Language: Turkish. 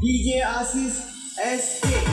DJ Asis SK